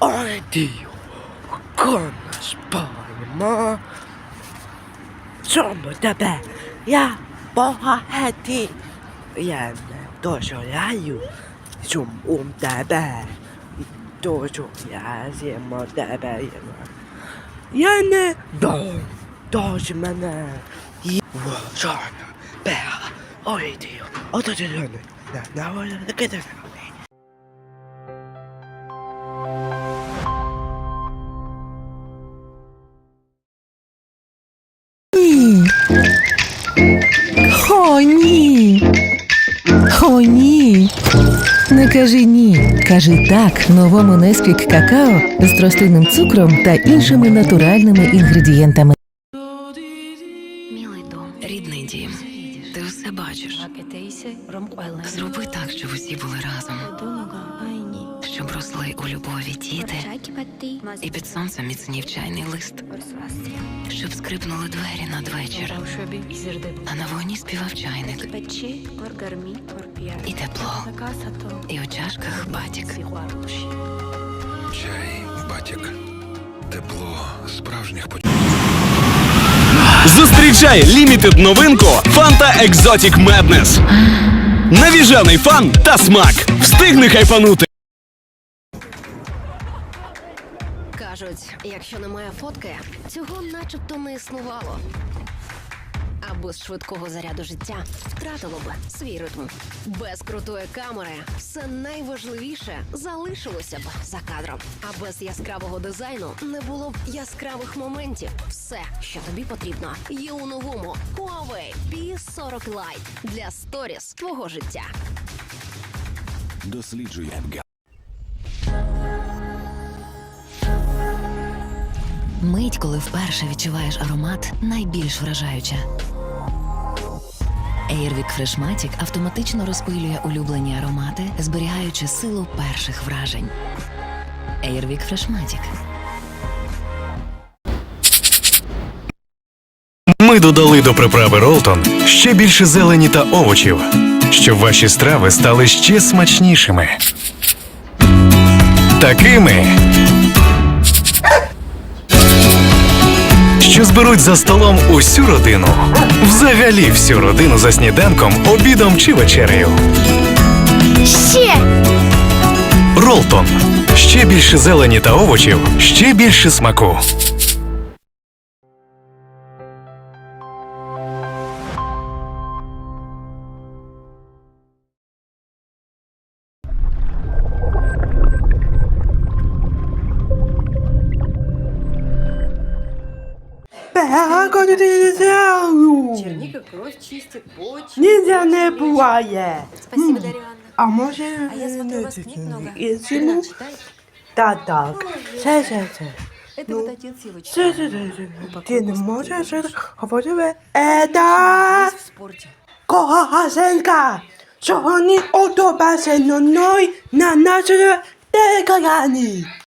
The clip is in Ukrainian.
Oi tiu koonas paayi ma chombo tabayi ya poha hati ya ne tocho yaayu chum um tabayi tocho ya siema tabayi ya ma ya ne dong tocho ma ne yi waw chonna pea oi tiu otocho lo ne na na wala na ke te. Ні. О, ні. Не кажи ні. Кажи так новому Несквік какао з рослинним цукром та іншими натуральними інгредієнтами. Мілий дом, рідний дім. Ти все бачиш. Зроби так, щоб усі були разом, щоб росли у любові діти, і під сонцем міцнів чайний лист, щоб скрипнули двері надвечір, а на вогні співав чайник, і тепло, і у чашках батік. Чай, батік, тепло справжніх почуттів. Зустрічай лімітед новинку Fanta Exotic Madness. Навіжений фан та смак. Встигни хайпанути. Кажуть, якщо немає фотки, цього начебто не існувало. А без швидкого заряду життя втратило б свій ритм. Без крутої камери все найважливіше залишилося б за кадром. А без яскравого дизайну не було б яскравих моментів. Все, що тобі потрібно, є у новому Huawei P40 Lite для сторіс твого життя. Досліджуй Мить, коли вперше відчуваєш аромат, найбільш вражаюча. Airwick Freshmatic автоматично розпилює улюблені аромати, зберігаючи силу перших вражень. Airwick Freshmatic. Ми додали до приправи Ролтон ще більше зелені та овочів, щоб ваші страви стали ще смачнішими. Такими. Що зберуть за столом усю родину. Взагалі всю родину за сніданком, обідом чи вечерею. Ще Ролтон. Ще більше зелені та овочів, ще більше смаку. Бега, куди ти взяв? Черника кровь чистит, почки. Нельзя не буває. Спасибо, Дарья Анна. А може... А я смотрю, у вас не книг много. І Жена, чому? читай. Та так. Це, це, це. Это вот отец его Це, читал. це, це, це. Ти не можеш говорити. Еда! Здесь в спорте. Кохасенка! Сьогодні автобаси ной на нашому екрані.